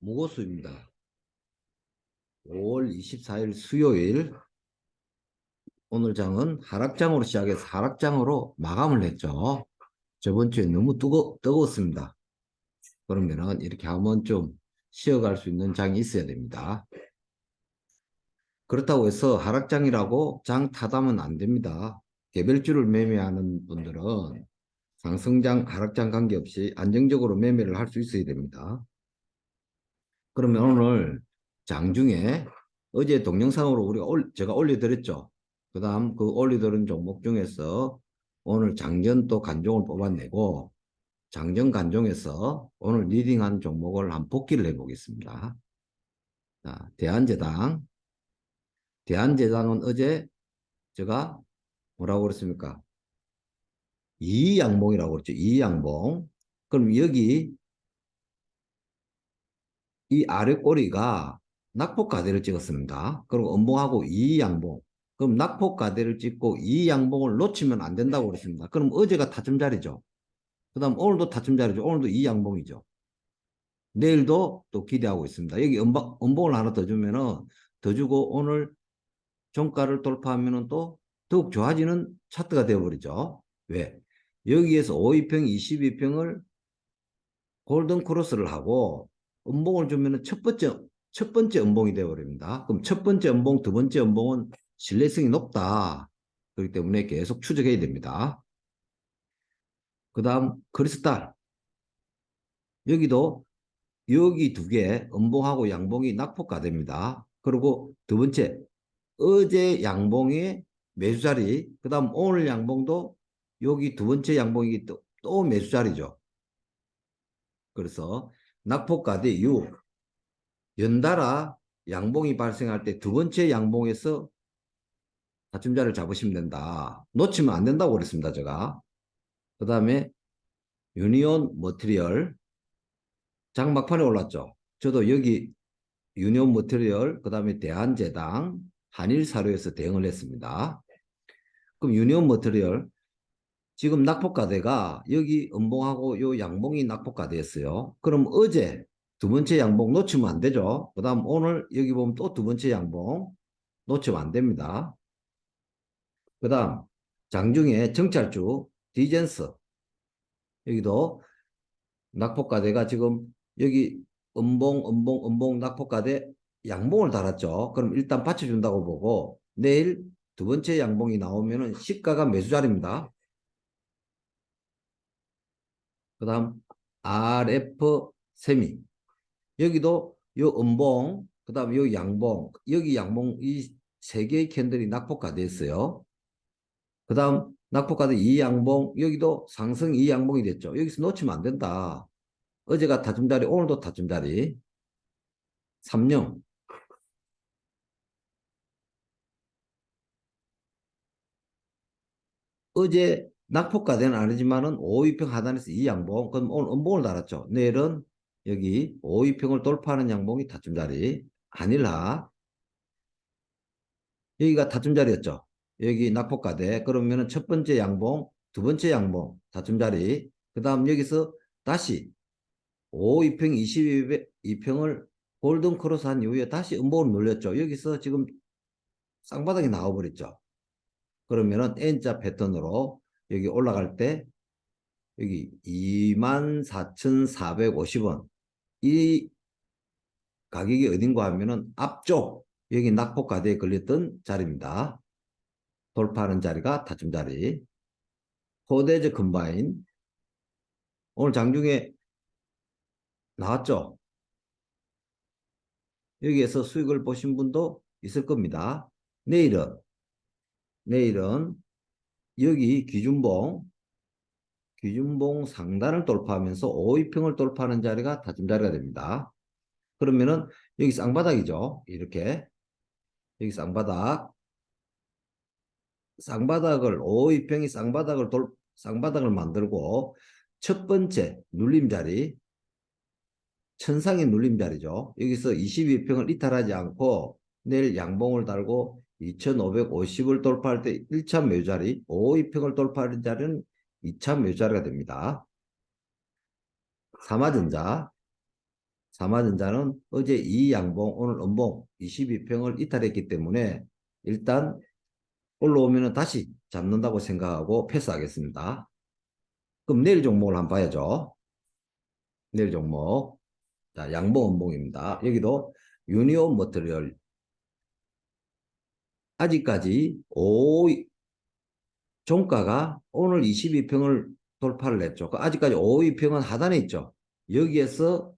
무고수입니다. 5월 24일 수요일 오늘 장은 하락장으로 시작해서 하락장으로 마감을 했죠. 저번 주에 너무 뜨거, 뜨거웠습니다. 그러면은 이렇게 하면 좀 쉬어갈 수 있는 장이 있어야 됩니다. 그렇다고 해서 하락장이라고 장 타다면 안 됩니다. 개별주를 매매하는 분들은 상승장, 하락장 관계없이 안정적으로 매매를 할 수 있어야 됩니다. 그러면 오늘 장중에 어제 동영상으로 우리가 올, 제가 올려드렸죠. 그 다음 그 올려드린 종목 중에서 오늘 장전 또 간종을 뽑아내고 장전 간종에서 오늘 리딩한 종목을 한 복기를 해보겠습니다. 자, 대한제당. 대한제당은 어제 제가 뭐라고 그랬습니까? 이양봉이라고 그랬죠. 이양봉. 그럼 여기 이 아래 꼬리가 낙폭가대를 찍었습니다. 그리고 음봉하고 이 양봉. 그럼 낙폭가대를 찍고 이 양봉을 놓치면 안 된다고 그랬습니다. 그럼 어제가 타점 자리죠. 그 다음 오늘도 타점 자리죠. 오늘도 이 양봉이죠. 내일도 또 기대하고 있습니다. 여기 음봉, 음봉을 하나 더 주면은 더 주고 오늘 종가를 돌파하면은 또 더욱 좋아지는 차트가 되어버리죠. 왜? 여기에서 5위평, 22평을 골든 크로스를 하고 음봉을 주면은 첫 번째 첫 번째 음봉이 되어버립니다. 그럼 첫 번째 음봉, 두 번째 음봉은 신뢰성이 높다. 그렇기 때문에 계속 추적해야 됩니다. 그 다음 크리스탈 여기도 여기 두 개 음봉하고 양봉이 낙폭가 됩니다. 그리고 두 번째 어제 양봉의 매수 자리 그 다음 오늘 양봉도 여기 두 번째 양봉이 또, 또 매수 자리죠. 그래서 낙폭가대 6 연달아 양봉이 발생할 때 두 번째 양봉에서 다침자를 잡으시면 된다. 놓치면 안 된다고 그랬습니다. 제가. 그 다음에 유니온 머티리얼 장 막판에 올랐죠. 저도 여기 유니온 머티리얼 그 다음에 대한제당 한일사료에서 대응을 했습니다. 그럼 유니온 머티리얼 지금 낙폭가대가 여기 음봉하고 요 양봉이 낙폭가대였어요. 그럼 어제 두 번째 양봉 놓치면 안 되죠. 그 다음 오늘 여기 보면 또 두 번째 양봉 놓치면 안 됩니다. 그 다음 장중에 정찰주 디젠스 여기도 낙폭가대가 지금 여기 음봉 음봉 음봉 낙폭가대 양봉을 달았죠. 그럼 일단 받쳐준다고 보고 내일 두 번째 양봉이 나오면 은 시가가 매수 자리입니다. 그 다음 RF 세미 여기도 요 음봉 그 다음 요 양봉 여기 양봉 이 세 개의 캔들이 낙폭가 됐어요. 그 다음 낙폭가도 이 양봉 여기도 상승 이 양봉이 됐죠. 여기서 놓치면 안 된다. 어제가 다tum자리 오늘도 다tum자리. 3령 어제 낙폭가대는 아니지만은 5위평 하단에서 이 양봉 그럼 오늘 음봉을 달았죠 내일은 여기 5위평을 돌파하는 양봉이 다툼 자리 한일하 여기가 다툼 자리였죠. 여기 낙폭가대 그러면은 첫 번째 양봉 두 번째 양봉 다툼 자리 그 다음 여기서 다시 5위평 22평을 골든 크로스 한 이후에 다시 음봉을 눌렸죠. 여기서 지금 쌍바닥이 나와버렸죠. 그러면은 N자 패턴으로 여기 올라갈 때 여기 24,450원 이 가격이 어딘가 하면은 앞쪽 여기 낙폭가대에 걸렸던 자리입니다. 돌파하는 자리가 다툼 자리. 호대즈 컴바인 오늘 장중에 나왔죠. 여기에서 수익을 보신 분도 있을 겁니다. 내일은 내일은 여기 기준봉 기준봉 상단을 돌파하면서 5위평을 돌파하는 자리가 다짐 자리가 됩니다. 그러면은 여기 쌍바닥이죠. 이렇게 여기 쌍바닥 쌍바닥을 5위평이 쌍바닥을 돌 쌍바닥을 만들고 첫 번째 눌림 자리 천상의 눌림 자리죠. 여기서 22평을 이탈하지 않고 내일 양봉을 달고 2550을 돌파할 때 1차 매우 자리 5위평을 돌파하는 자리는 2차 매수자리가 됩니다. 삼화전자 삼화전자는 어제 이 양봉, 오늘 음봉 22평을 이탈했기 때문에 일단 올라오면 다시 잡는다고 생각하고 패스하겠습니다. 그럼 내일 종목을 한번 봐야죠. 내일 종목. 자, 양봉, 음봉입니다. 여기도 유니온 머터리얼. 아직까지 5, 종가가 오늘 22평을 돌파를 했죠. 그 아직까지 5위평은 하단에 있죠. 여기에서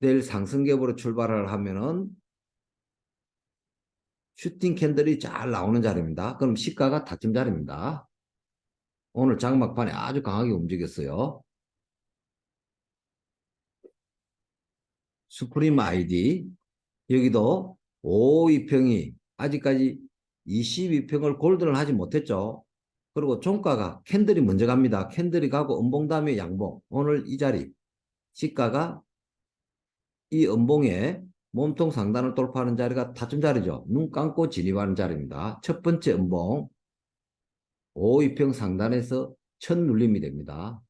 내일 상승ገብ으로 출발을 하면은 슈팅 캔들이 잘 나오는 자리입니다. 그럼 시가가 다쯤 자리입니다. 오늘 장막판에 아주 강하게 움직였어요. 수프림 아이디 여기도 5위평이 아직까지 22평을 골드를 하지 못했죠. 그리고 종가가 캔들이 먼저 갑니다. 캔들이 가고 음봉 다음에 양봉. 오늘 이 자리 시가가 이 음봉에 몸통 상단을 돌파하는 자리가 다쯤 자리죠. 눈 감고 진입하는 자리입니다. 첫 번째 음봉 5위평 상단에서 첫 눌림이 됩니다.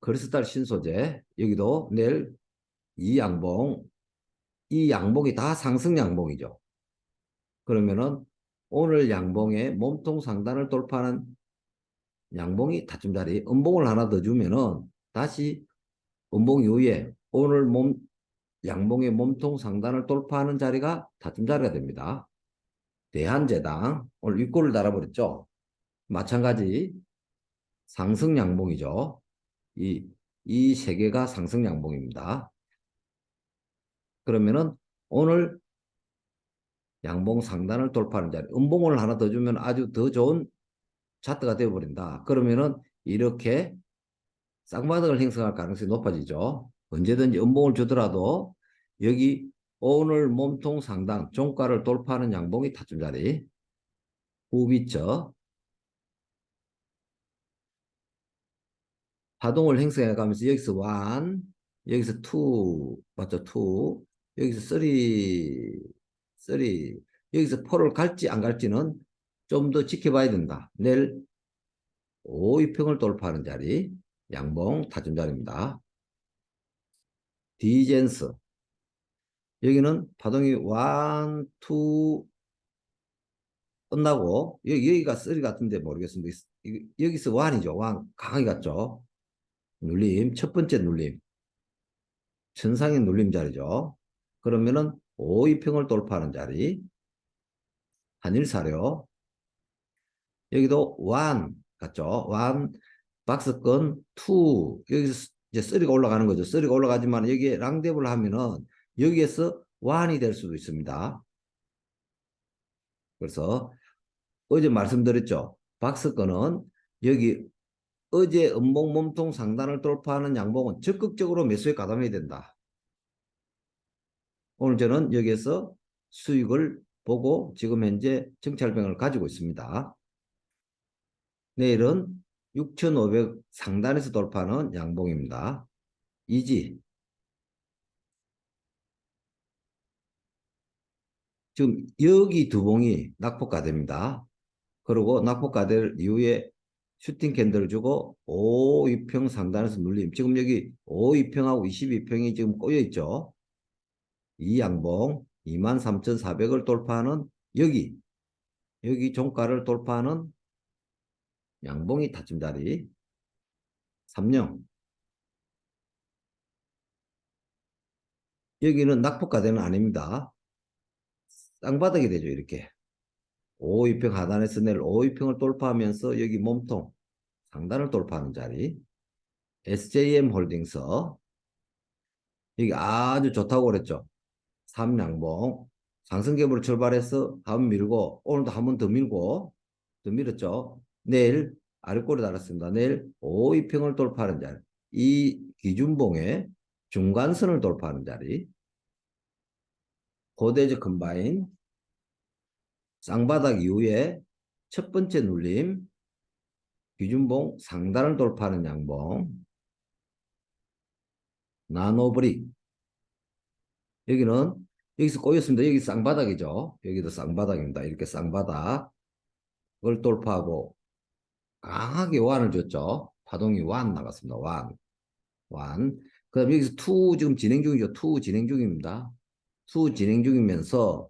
크리스탈 신소재 여기도 내일 이 양봉 이 양봉이 다 상승 양봉이죠. 그러면은 오늘 양봉에 몸통 상단을 돌파하는 양봉이 다쯤 자리 음봉을 하나 더 주면은 다시 음봉 이후에 오늘 몸 양봉의 몸통 상단을 돌파하는 자리가 다쯤 자리가 됩니다. 대한제당 오늘 윗골을 달아버렸죠. 마찬가지 상승 양봉이죠. 이 이 세 개가 상승 양봉입니다. 그러면은 오늘 양봉 상단을 돌파하는 자리 음봉을 하나 더 주면 아주 더 좋은 차트가 되어버린다. 그러면은 이렇게 쌍바닥을 형성할 가능성이 높아지죠. 언제든지 음봉을 주더라도 여기 오늘 몸통 상단 종가를 돌파하는 양봉이 타점 자리 후비처 파동을 형성해 가면서 여기서 1 여기서 2 맞죠 2 여기서 3 3 여기서 4를 갈지 안 갈지는 좀 더 지켜봐야 된다. 내일 5위평을 돌파하는 자리 양봉 타점 자리입니다. 디젠스 여기는 파동이 1, 2 끝나고 여기, 여기가 3 같은데 모르겠습니다. 여기서 1이죠. 1 강하게 갔죠. 눌림 첫 번째 눌림 천상의 눌림 자리죠. 그러면은 5위평을 돌파하는 자리 한일사료 여기도 1 같죠. 1 박스권 2 여기서 이제 3가 올라가는 거죠. 3가 올라가지만 여기에 랑데블 하면은 여기에서 1이 될 수도 있습니다. 그래서 어제 말씀드렸죠. 박스권은 여기 어제 음봉 몸통 상단을 돌파하는 양봉은 적극적으로 매수에 가담해야 된다. 오늘 저는 여기에서 수익을 보고 지금 현재 정찰병을 가지고 있습니다. 내일은 6,500 상단에서 돌파하는 양봉입니다. 이지 지금 여기 두 봉이 낙폭가됩니다. 그리고 낙폭가될 이후에 슈팅 캔들을 주고 5위평 상단에서 눌림. 지금 여기 5위평하고 22평이 지금 꼬여 있죠. 이 양봉 23,400을 돌파하는 여기 여기 종가를 돌파하는 양봉이 자리 3령. 여기는 낙폭가대는 아닙니다. 쌍바닥이 되죠 이렇게. 5위평 하단에서 내일 5위평을 돌파하면서 여기 몸통 상단을 돌파하는 자리. SJM 홀딩스 여기 아주 좋다고 그랬죠 3양봉 상승갭으로 출발해서 한번 밀고 오늘도 한 번 더 밀고 더 밀었죠. 내일 아래꼬리 달았습니다. 내일 5위평을 돌파하는 자리 이 기준봉의 중간선을 돌파하는 자리. 고대적 컴바인 쌍바닥 이후에 첫 번째 눌림 기준봉 상단을 돌파하는 양봉. 나노브릭. 여기는 여기서 꼬였습니다. 여기 쌍바닥이죠. 여기도 쌍바닥입니다. 이렇게 쌍바닥 을 돌파하고 강하게 완을 줬죠. 파동이 완 나갔습니다. 완. 완. 그 다음 여기서 투 지금 진행 중이죠. 투 진행 중입니다. 투 진행 중이면서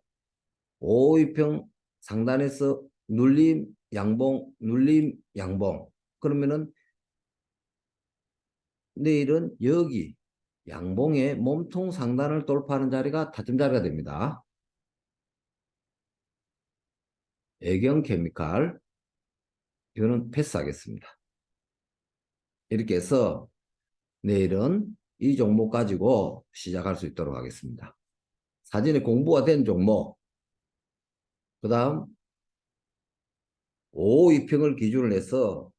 5위평 상단에서 눌림, 양봉, 눌림, 양봉. 그러면은 내일은 여기 양봉의 몸통 상단을 돌파하는 자리가 타점 자리가 됩니다. 애경 케미칼 이거는 패스하겠습니다. 이렇게 해서 내일은 이 종목 가지고 시작할 수 있도록 하겠습니다. 사진에 공부가 된 종목 그 다음 5, 2평을 기준으로 해서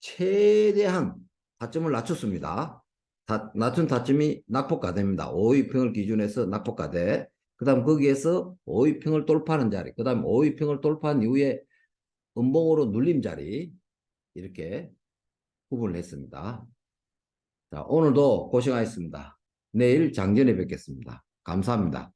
최대한 타점을 낮췄습니다. 다, 낮춘 타점이 낙폭가대입니다. 5, 2평을 기준해서 낙폭가대 그 다음 거기에서 5, 2평을 돌파하는 자리 그 다음 5, 2평을 돌파한 이후에 음봉으로 눌림 자리 이렇게 구분을 했습니다. 자, 오늘도 고생하셨습니다. 내일 장전에 뵙겠습니다. 감사합니다.